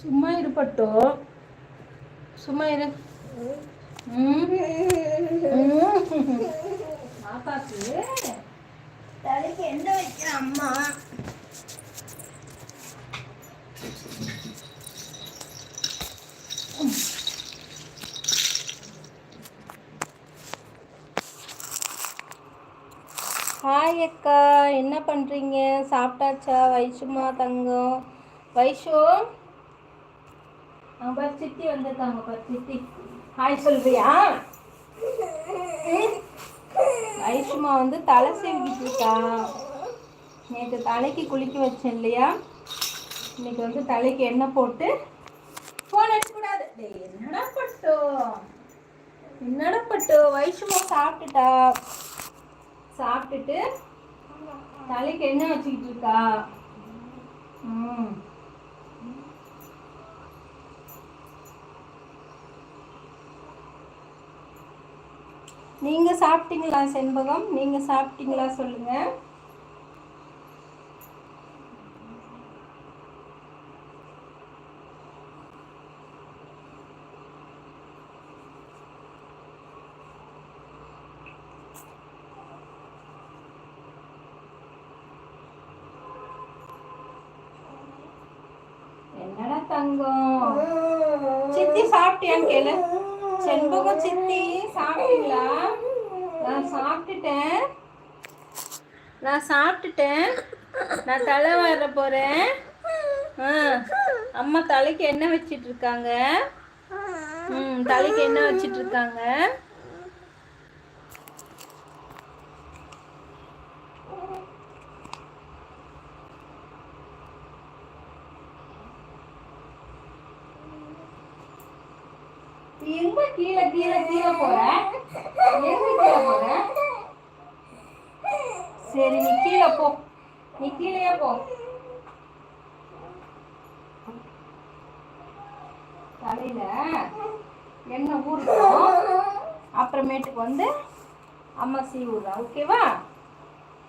சும்மா இருப்பட்டோ சும்மா இரு. ம். ம். பாப்பாக்கு. தலைக்கு என்ன வைக்கிற அம்மா? ஹாய் அக்கா. என்ன பண்ணுறீங்க சாப்பிட்டாச்சா? வைஷுமா தங்கம். வைஷு? பார் சித்தி வந்திருக்காங்க பார் சித்தி. ஹாய் சொல்றியா? ஐஷுமா வந்து தலை சீவிக்கிட்டு இருக்கா நேற்று தலைக்கு குளிக்க வச்சேன் இல்லையா? இன்னைக்கு வந்து தலைக்கு எண்ணெய் போட்டு ஃபோன் எடுக்கக்கூடாது டேய் என்னடா பட்டோ? என்னடா பட்டோ? வைஷுமா சாப்பிட்டுட்டா. சாப்பிட்டுட்டு தலைக்கு எண்ணெய் வச்சுக்கிட்டு இருக்கா. ம். நீங்கள் சாப்பிட்டீங்களா செண்பகம்? நீங்கள் சாப்பிட்டீங்களா சொல்லுங்கள் நான் சாப்பிட்டுட்டேன். நான் சாப்பிட்டுட்டேன். நான் தலை வர போறேன். ஆ அம்மா தலைக்கு என்ன வச்சிட்டு இருக்காங்க. ம் தலைக்கு என்ன வச்சிட்டு இருக்காங்க. எங்க கீழே கீழே கீழே போற? எங்க கீழே போற? சரி நீ கீழே போ. நீ கீழே போ. தலையில எண்ணெய் ஊறணும். அப்புறமேட்டுக்கு வந்து அம்மா சீ விடுறா ஓகேவா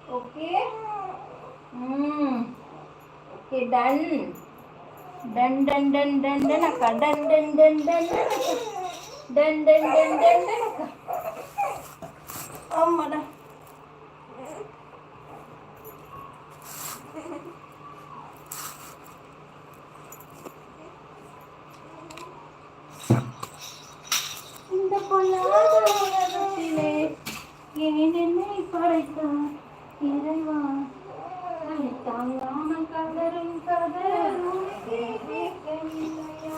ஓகே ம். ஓகே டன் டன் டன் டன் டன் டன் அக்கா டன் டன் டன் டன் டன் டன் டன் டன் டன் ஆமாடா. இந்த பொல்லாத உலகத்திலே என்னை படைத்தான் இறைவா. தாங்காமல் கதரும் கதரும் கேட்கவில்லையா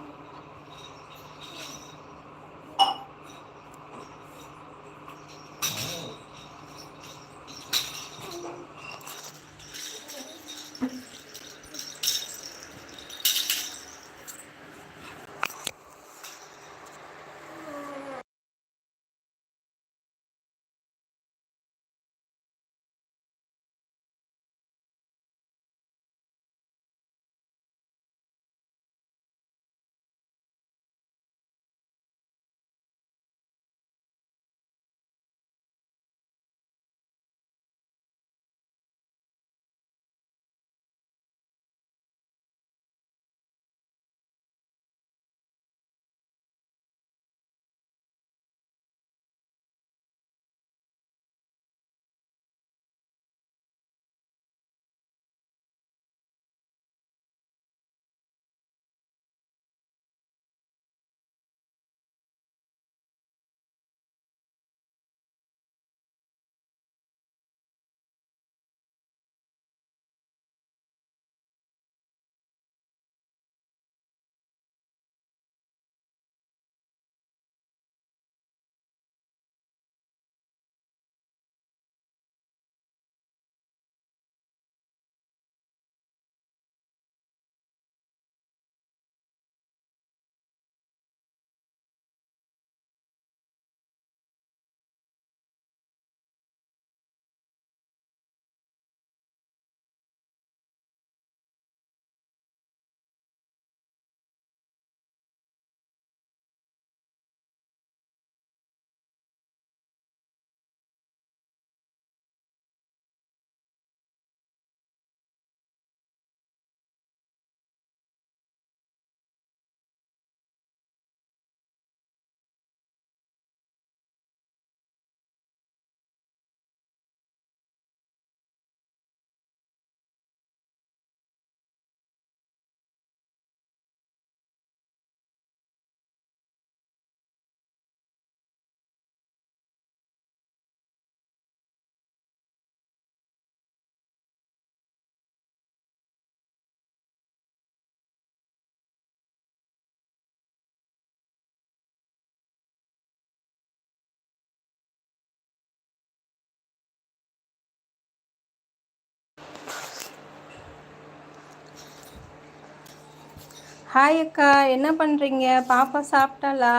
hi அக்கா என்ன பண்ணுறீங்க பாப்பா சாப்பிட்டாளா?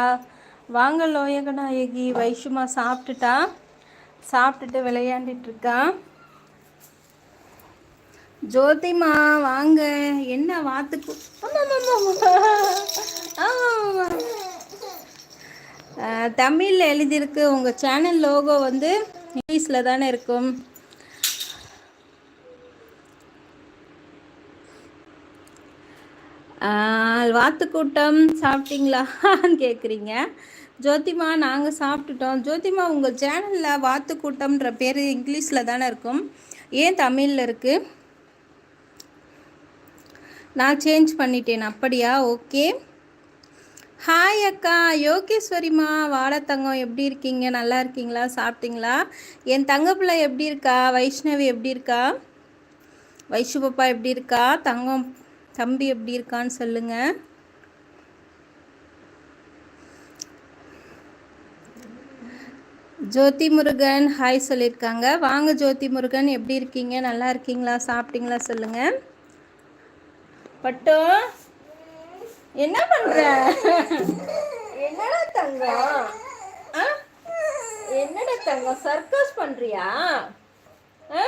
வாங்க லோயகநாயகி வைஷுமா சாப்பிட்டுட்டா? சாப்பிட்டுட்டு விளையாண்டுட்ருக்கா ஜோதிமா வாங்க. என்ன வாத்துக்கு? தமிழில் எழுதியிருக்கு உங்கள் சேனல் லோகோ வந்து இங்கிலீஷில் தானே இருக்கும். வாத்துக்கூட்டம் சாப்பிட்டீங்களான்னு கேட்குறீங்க ஜோதிமா நாங்கள் சாப்பிட்டுட்டோம். ஜோதிமா உங்கள் சேனலில் வாத்துக்கூட்டம்ன்ற பேர் இங்கிலீஷில் தானே இருக்கும். ஏன் தமிழில் இருக்குது நான் சேஞ்ச் பண்ணிட்டேன் அப்படியா? ஓகே. ஹாய் அக்கா. யோகேஸ்வரிமா வாழத்தங்கம் எப்படி இருக்கீங்க? நல்லா இருக்கீங்களா? சாப்பிட்டீங்களா? என் தங்கப்பிள்ளை எப்படி இருக்கா? வைஷ்ணவி எப்படி இருக்கா? வைஷு பாப்பா எப்படி இருக்கா? தங்கம் தம்பி எப்படி இருக்கான்னு சொல்லுங்க. ஜோதி முருகன் ஹாய் சொல்லியிருக்காங்க வாங்க ஜோதி முருகன் எப்படி இருக்கீங்க? நல்லா இருக்கீங்களா? சாப்பிட்டீங்களா? சொல்லுங்க. பட்டோ என்ன பண்ற? என்னடா தங்கம் என்னடா தங்கம் சர்க்கஸ் பண்றியா? ஆ?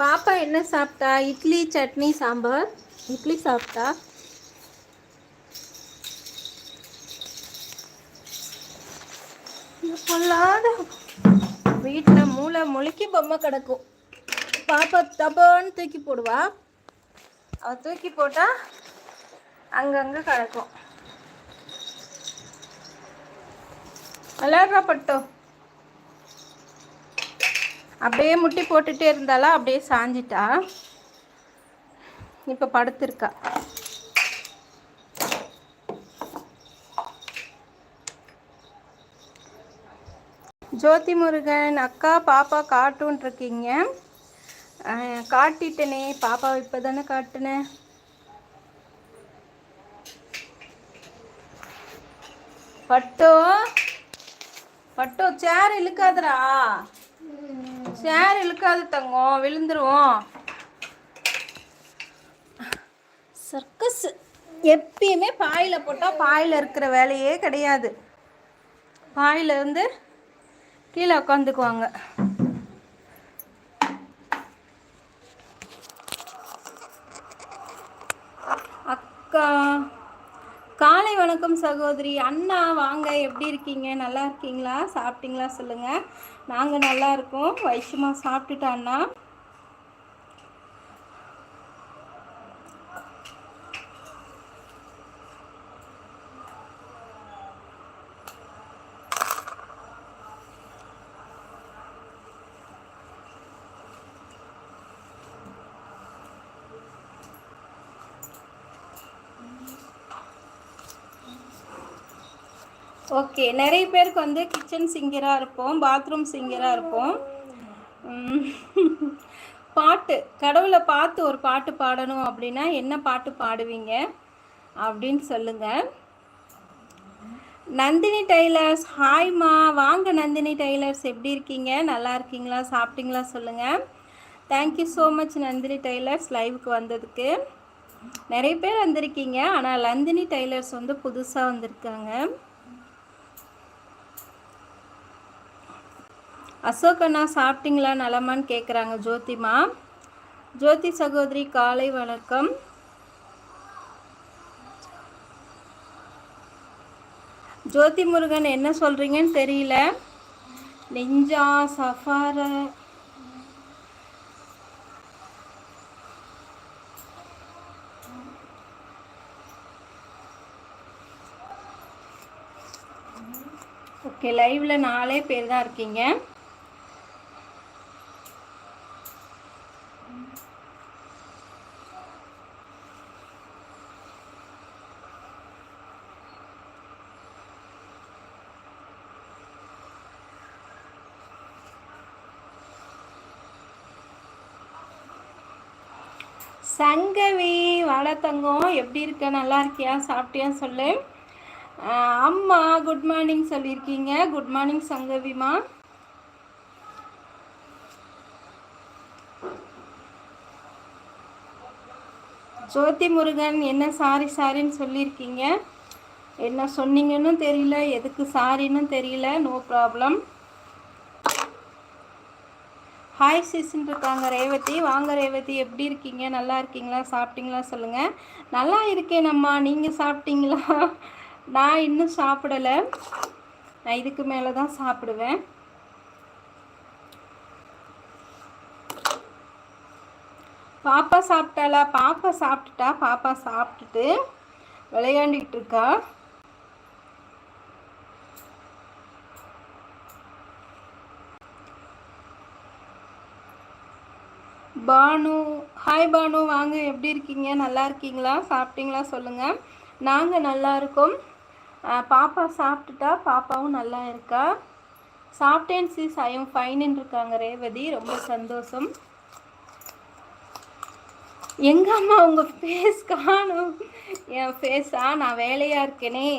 பாப்பா என்ன சாப்பிட்டா? இட்லி சட்னி சாம்பார். இட்லி சாப்பிட்டா? பொல்லாத. வீட்டில் மூளை முழுக்கி பொம்மை கிடக்கும். பாப்பா தப்பான்னு தூக்கி போடுவா. அவ தூக்கி போட்டால் அங்கங்கே கிடக்கும். விளையாடுறா பட்டோம் அப்படியே முட்டி போட்டுகிட்டே இருந்தாலும் அப்படியே சாஞ்சிட்டா? இப்போ படுத்துருக்கா. ஜோதி முருகன் அக்கா பாப்பா காட்டுன் இருக்கீங்க காட்டிட்டனே. பாப்பா இப்போ தானே காட்டுனேன் பட்டோ? பட்டோ சேர் இழுக்காதரா சேர் இழுக்காது தங்கம் விழுந்துருவோம். சர்க்கஸ். எப்பயுமே பாயில் போட்டால் பாயில் இருக்கிற வேலையே கிடையாது. பாயில் வந்து கீழே உட்காந்துக்குவாங்க அக்கா வணக்கம் சகோதரி. அண்ணா வாங்க. எப்படி இருக்கீங்க? நல்லா இருக்கீங்களா? சாப்பிட்டீங்களா சொல்லுங்கள் நாங்கள் நல்லா இருக்கோம். வைஷமா சாப்பிட்டுட்டா அண்ணா? ஓகே நிறைய பேருக்கு வந்து கிச்சன் சிங்கராக இருப்போம் பாத்ரூம் சிங்கராக இருப்போம். பாட்டு கடவுளை பார்த்து ஒரு பாட்டு பாடணும் அப்படின்னா என்ன பாட்டு பாடுவீங்க அப்படின்னு சொல்லுங்கள் நந்தினி டெய்லர்ஸ் ஹாய்மா வாங்க நந்தினி டெய்லர்ஸ் எப்படி இருக்கீங்க? நல்லா இருக்கீங்களா? சாப்பிட்டீங்களா சொல்லுங்கள் thank you so much Nandini tailors லைவுக்கு வந்ததுக்கு. நிறைய பேர் வந்திருக்கீங்க ஆனால் நந்தினி டெய்லர்ஸ் வந்து புதுசாக வந்திருக்காங்க. அசோக் அண்ணா சாப்பிட்டீங்களா? நலமான்னு கேட்குறாங்க ஜோதிமா ஜோதி சகோதரி காலை வணக்கம். ஜோதி முருகன் என்ன சொல்கிறீங்கன்னு தெரியல. நெஞ்சா சஃபார. ஓகே லைவில் நாலே பேர் தான் இருக்கீங்க. சங்கவி வளத்தங்கம் எப்படி இருக்க? நல்லா இருக்கியா? சாப்பிட்டியா? சொல்லு. அம்மா குட் மார்னிங் சொல்லியிருக்கீங்க. குட் மார்னிங் சங்கவிமா ஜோதி முருகன் என்ன சாரி சாரின்னு சொல்லியிருக்கீங்க. என்ன சொன்னீங்கன்னு தெரியல எதுக்கு சாரின்னு தெரியல நோ ப்ராப்ளம் ஹாய் சீசன் இருக்காங்க. ரேவதி வாங்க ரேவதி. எப்படி இருக்கீங்க? நல்லா இருக்கீங்களா? சாப்பிட்டீங்களா? சொல்லுங்கள் நல்லா இருக்கேனம்மா நீங்கள் சாப்பிட்டீங்களா? நான் இன்னும் சாப்பிடலை. நான் இதுக்கு மேலே தான் சாப்பிடுவேன். பாப்பா சாப்பிட்டாளா? பாப்பா சாப்பிட்டுட்டா? பாப்பா சாப்பிட்டுட்டு விளையாண்டுக்கிட்டு இருக்கா. பானு. ஹாய் பானு வாங்க. எப்படி இருக்கீங்க? நல்லா இருக்கீங்களா? சாப்பிட்டீங்களா? சொல்லுங்கள் நாங்கள் நல்லா இருக்கோம். பாப்பா சாப்பிட்டுட்டா பாப்பாவும் நல்லா இருக்கா? சாப்பிட்டேன் சீஸ் ஐயும் ஃபைனுன்னு இருக்காங்க ரேவதி. ரொம்ப சந்தோஷம். எங்கள் அம்மா உங்கள் ஃபேஸ் காணும்? என் ஃபேஸா நான் வேலையாக இருக்கேனே.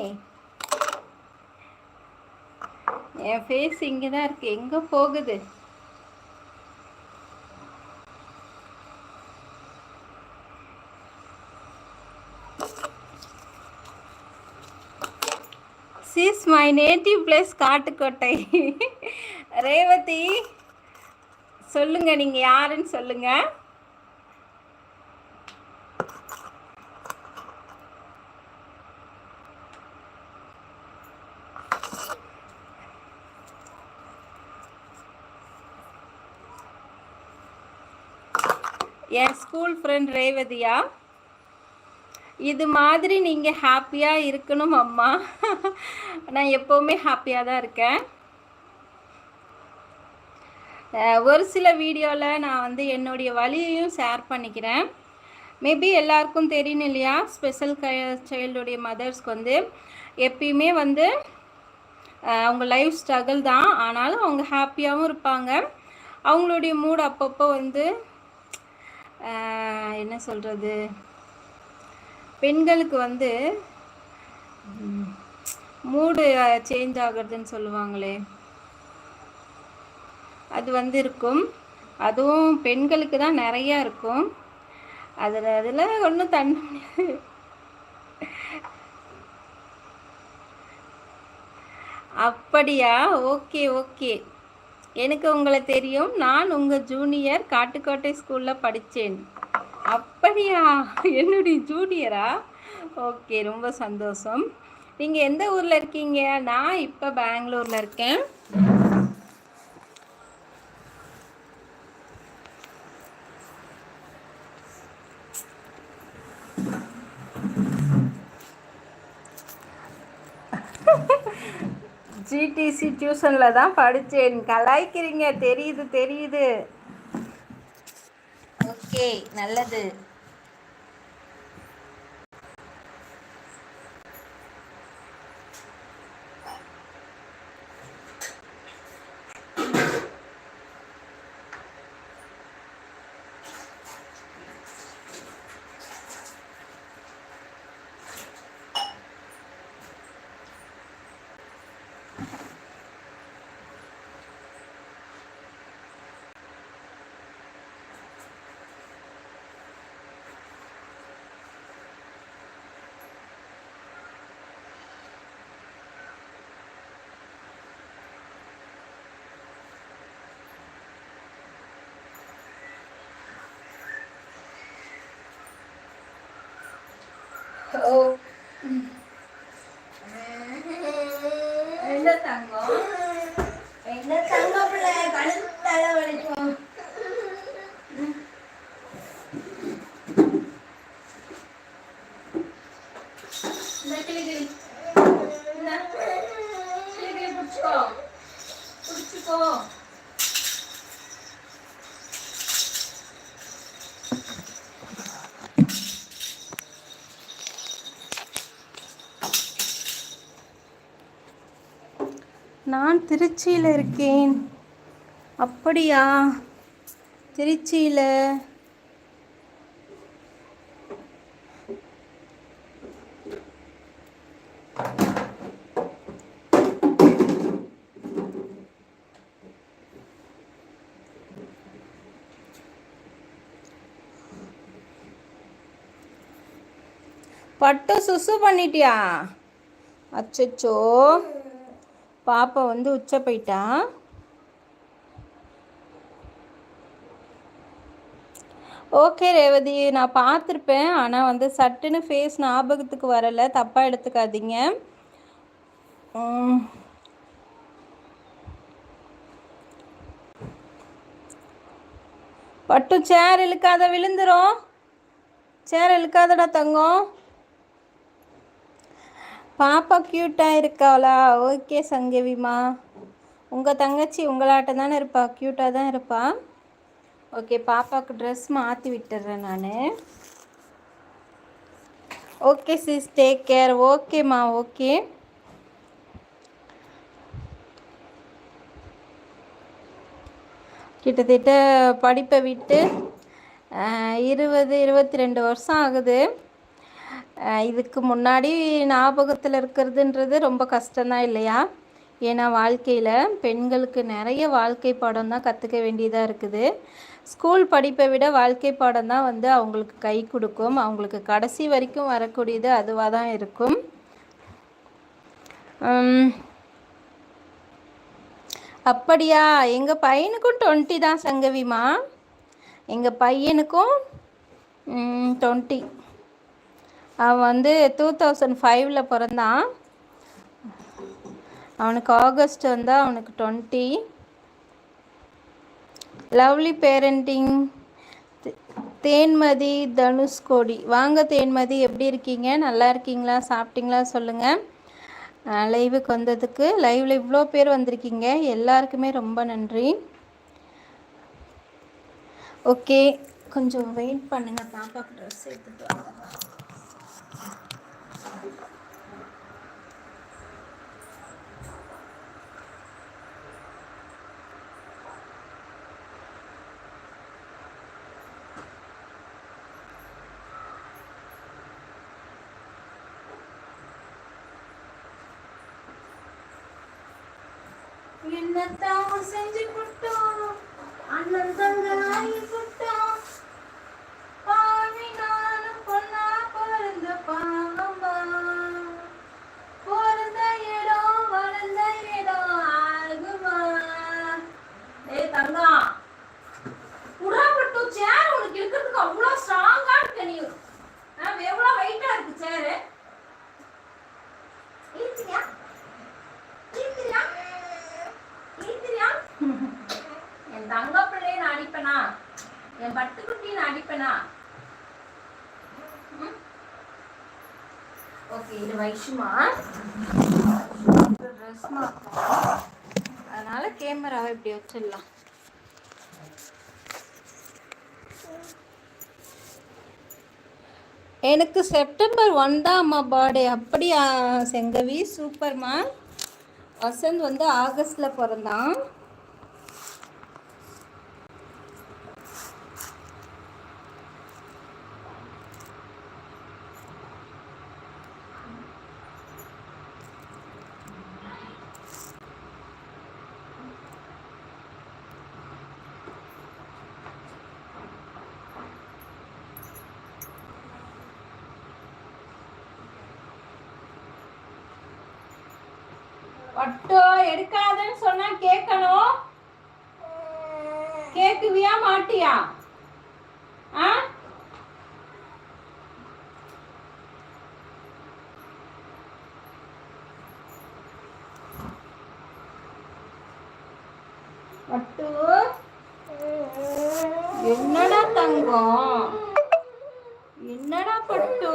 என் ஃபேஸ் இங்கே தான் இருக்கு. எங்கே போகுது sis my native place Kattukottai. Revathi சொல்லுங்க நீங்க யாருன்னு சொல்லுங்க. என் ஸ்கூல் ஃப்ரெண்ட் ரேவதியா? இது மாதிரி நீங்கள் ஹாப்பியாக இருக்கணும் அம்மா. நான் எப்போவுமே ஹாப்பியாக தான் இருக்கேன். ஒரு சில வீடியோவில் நான் வந்து என்னுடைய வழியையும் ஷேர் பண்ணிக்கிறேன். மேபி எல்லாருக்கும் தெரியும் இல்லையா? ஸ்பெஷல் க சைல்டுடைய மதர்ஸ்க்கு வந்து எப்பயுமே வந்து அவங்க லைஃப் ஸ்ட்ரகிள் தான். ஆனாலும் அவங்க ஹாப்பியாகவும் இருப்பாங்க. அவங்களுடைய மூட் அப்பப்போ வந்து என்ன சொல்கிறது பெண்களுக்கு வந்து மூடு சேஞ்ச் ஆகுறதுன்னு சொல்லுவாங்களே. அது வந்து இருக்கும். அதுவும் பெண்களுக்கு தான் நிறையா இருக்கும். அதில் அதில் ஒன்றும் தன் அப்படியா? Okay okay. எனக்கு உங்களை தெரியும். நான் உங்கள் ஜூனியர் காட்டுக்கோட்டை ஸ்கூலில் படித்தேன் அப்படியா? என்னுடைய ஜூனியரா? ஓகே ரொம்ப சந்தோஷம். நீங்கள் எந்த ஊரில் இருக்கீங்க? நான் இப்போ பெங்களூரில் இருக்கேன். ஜிடிசி டியூஷனில் தான் படித்தேன் கலாய்க்கிறீங்க. தெரியுது தெரியுது. ஓகே நல்லது. என்ன தங்கம்? என்ன தங்கம் பிள்ளை? கழுத்தால வலிக்கும் திருச்சியில் இருக்கேன். அப்படியா? திருச்சியில். பட்டு சுசு பண்ணிட்டியா? அச்சோ பாப்பா வந்து உச்ச போயிட்டா. ஓகே ரேவதி நான் பார்த்துருப்பேன். ஆனால் வந்து சட்டுன்னு ஃபேஸ் ஞாபகத்துக்கு வரலை. தப்பாக எடுத்துக்காதீங்க. பட்டு சேர் இழுக்காத விழுந்துரும். சேர் இழுக்காதடா தங்கம். பாப்பா க்யூட்டாக இருக்காளா? ஓகே சங்கவிமா. உங்கள் தங்கச்சி உங்களாட்ட தானே இருப்பா? க்யூட்டாக தான் இருப்பா. ஓகே பாப்பாவுக்கு ட்ரெஸ் மாற்றி விட்டுறேன் நான். ஓகே சிஸ் டேக் கேர் ஓகேம்மா ஓகே கிட்டத்தட்ட படிப்பை விட்டு இருபது இருபத்தி ரெண்டு வருஷம் ஆகுது. இதுக்கு முன்னாடி ஞாபகத்தில் இருக்கிறதுன்றது ரொம்ப கஷ்டம்தான் இல்லையா? ஏன்னா வாழ்க்கையில் பெண்களுக்கு நிறைய வாழ்க்கை பாடம் தான் கற்றுக்க வேண்டியதாக இருக்குது. ஸ்கூல் படிப்பை விட வாழ்க்கை பாடம் தான் வந்து அவங்களுக்கு கை கொடுக்கும். அவங்களுக்கு கடைசி வரைக்கும் வரக்கூடியது அதுவாக தான் இருக்கும் அப்படியா? எங்கள் பையனுக்கும் டுவெண்ட்டி தான் சங்கவிமா எங்கள் பையனுக்கும் டுவெண்ட்டி. அவன் வந்து டூ தௌசண்ட் ஃபைவ்ல பிறந்தான். அவனுக்கு ஆகஸ்ட் வந்தால் அவனுக்கு twenty lovely parenting Thenmathi Dhanushkodi. வாங்க தேன்மதி எப்படி இருக்கீங்க? நல்லா இருக்கீங்களா? சாப்பிட்டீங்களா? சொல்லுங்கள் லைவுக்கு வந்ததுக்கு. லைவில் இவ்வளோ பேர் வந்திருக்கீங்க. எல்லாருக்குமே ரொம்ப நன்றி. ஓகே கொஞ்சம் வெயிட் பண்ணுங்க. பாப்பாக்கு ட்ரெஸ் எடுத்துட்டு வாங்க. என்னத்தான் செஞ்சு புட்டோம் அண்ணன் தங்க அடிப்பனா? என் பட்டுக்குட்டியை நான் அடிப்பனா? ஓகே இது வைஷுமா. ட்ரெஸ் அதனால கேமராவை இப்படி வச்சிடலாம். எனக்கு செப்டம்பர் ஒன் தான் அம்மா பர்த்டே அப்படியா செங்கவி? சூப்பர்மா. வசந்த் வந்து ஆகஸ்டில் பிறந்தான். பட்டு எடுக்காதன்னு சொன்னா கேட்கணும் கேக்குவியா மாட்டியா ஆ பட்டு என்னடா தங்கம் என்னடா பட்டு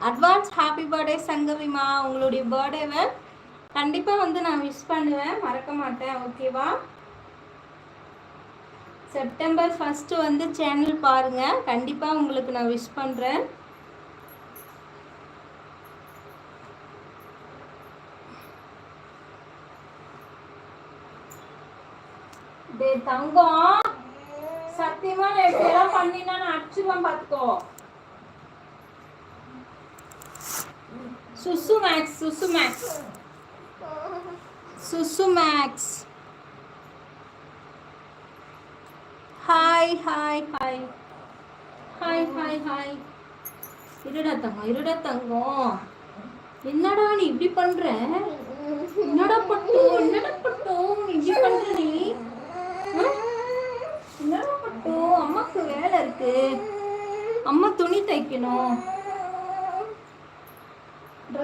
அட்வான்ஸ் ஹாப்பி பர்த்டே சங்கவிமா உங்களுடைய பர்த்டேவை கண்டிப்பாக வந்து நான் விஷ் பண்ணுவேன். மறக்க மாட்டேன். ஓகேவா செப்டம்பர் ஃபஸ்ட்டு வந்து சேனல் பாருங்கள் கண்டிப்பாக உங்களுக்கு நான் விஷ் பண்ணுறேன் தங்கம். சத்தியமா நான் இப்படியெல்லாம் பண்ணினா நான் அடிச்சுவேன் பார்த்துக்கோ சுசு maths சுசு maths சுசு Max hi hi hi hi hi hi இருடா தங்கம் இருடா தங்கம். என்னடா நீ இப்படி பண்ற? என்னடா பட்டு என்னடா பட்டு? இப்படி பண்ற நீ? என்னடா பட்டு? அம்மாக்கு வேலை இருக்கு. அம்மா துணி தைக்கணும்.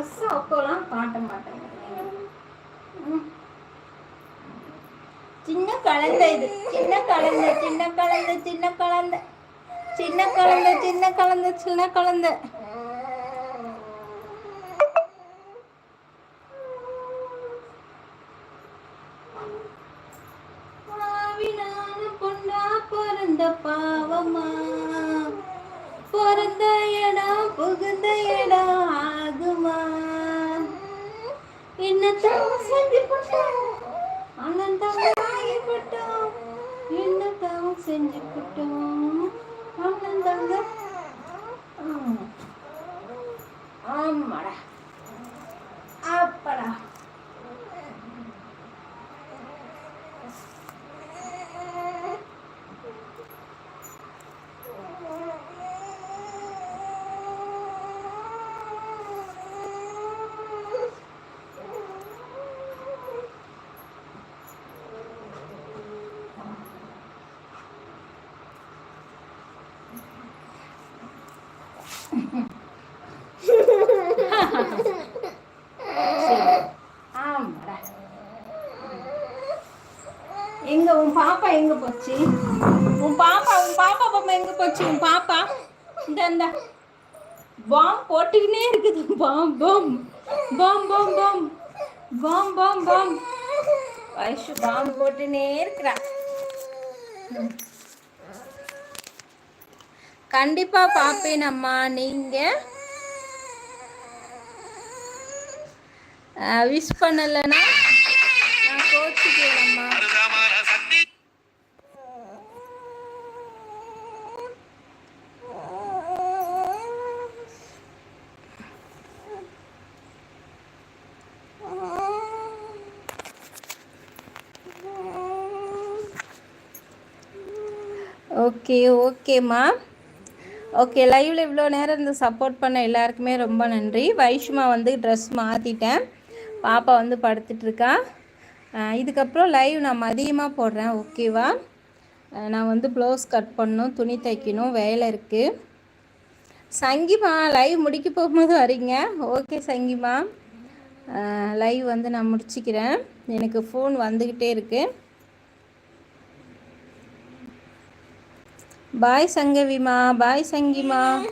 ட்ரெஸ் அப்போலாம் காட்ட மாட்டேன் சின்ன குழந்தை இது. சின்ன குழந்தை சின்ன குழந்தை சின்ன குழந்தை சின்ன குழந்தை சின்ன குழந்தை சின்ன குழந்தை பாவினான பொண்ணா பிறந்த பாவமா பிறந்த இடம் புகுந்த இடம் ஆகுமா என்னத்தான் செஞ்சு போட்டோம் ஆனந்தம் ஆகிப்பட்டோம் என்னத்தான் செஞ்சு போட்டோம் ஆனந்தங்க ஆமா. ஆமாடா அப்படா சரி. ஆமாடா எங்க உன் பாப்பா எங்க போச்சு? உன் பாப்பா உன் பாப்பா பொம்மை எங்க போச்சு? உன் பாப்பா? இந்த இந்த. பாம் போட்டுக்கினே இருக்குது. பாம் பாம். பாம் பாம் பாம். பாம் பாம் பாம். வயசு பாம் போட்டுனே இருக்கிறா. கண்டிப்பா பாப்பேன் அம்மா நீங்க? விஷ் பண்ணலைன்னா நான் கோச்சிக்கிறேன்ம்மா ஓகே ஓகேம்மா ஓகே லைவில் இவ்வளோ நேரம் இந்த சப்போர்ட் பண்ண எல்லாருக்குமே ரொம்ப நன்றி. வைஷ்மா வந்து ட்ரெஸ் மாற்றிட்டேன் பாப்பா வந்து படுத்துட்டு இருக்கா. இதுக்கப்புறம் லைவ் நான் மதியமாக போடுறேன் ஓகேவா நான் வந்து ப்ளவுஸ் கட் பண்ணணும் துணி தைக்கணும் வேலை இருக்குது சங்கிமா லைவ் முடிக்க போகும்போது வரீங்க? ஓகே சங்கிமா. லைவ் வந்து நான் முடிச்சுக்கிறேன். எனக்கு ஃபோன் வந்துக்கிட்டே இருக்குது बाय संगवी माँ बाय संगी माँ